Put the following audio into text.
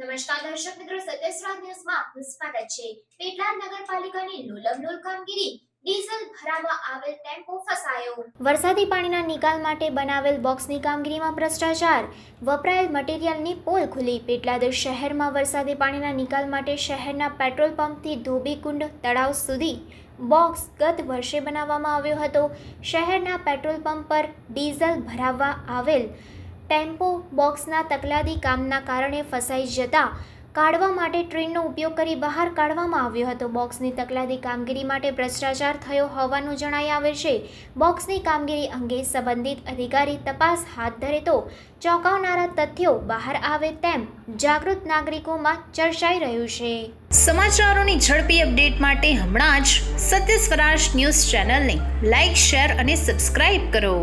દર્શક મિત્રો સત્યસ્રાજ ન્યૂઝમાં આપનું સ્વાગત છે પેટલાદ નગરપાલિકાની લોલમલોલ કામગીરી ડીઝલ ભરાવવા આવેલ ટેમ્પો ફસાયો. વરસાદી પાણીના નિકાલ માટે બનાવેલ બોક્સની કામગીરીમાં ભ્રષ્ટાચાર. વપરાયેલ મટીરીયલની પોલ ખુલી. પેટલાદ શહેરમાં વરસાદી પાણીના નિકાલ માટે શહેરના પેટ્રોલ પંપથી ધોબીકુંડ તળાવ સુધી બોક્સ ગત વર્ષે બનાવવામાં આવ્યો હતો. શહેરના પેટ્રોલ પંપ પર ડીઝલ ભરાવવા આવેલ ટેમ્પો બોક્સના તકલાદી કામના કારણે ફસાઈ જતા કાઢવા માટે ટ્રેનનો ઉપયોગ કરી બહાર કાઢવામાં આવ્યો હતો. બોક્સની તકલાદી કામગીરી માટે ભ્રષ્ટાચાર થયો હોવાનું જણાઈ આવે છે. બોક્સની કામગીરી અંગે સંબંધિત અધિકારી તપાસ હાથ ધરે તો ચોંકાવનારા તથ્યો બહાર આવે તેમ જાગૃત નાગરિકોમાં ચર્ચાઈ રહ્યું છે. સમાચારોની ઝડપી અપડેટ માટે હમણાં જ સત્ય સ્વરાજ ન્યૂઝ ચેનલને લાઇક શેર અને સબસ્ક્રાઇબ કરો.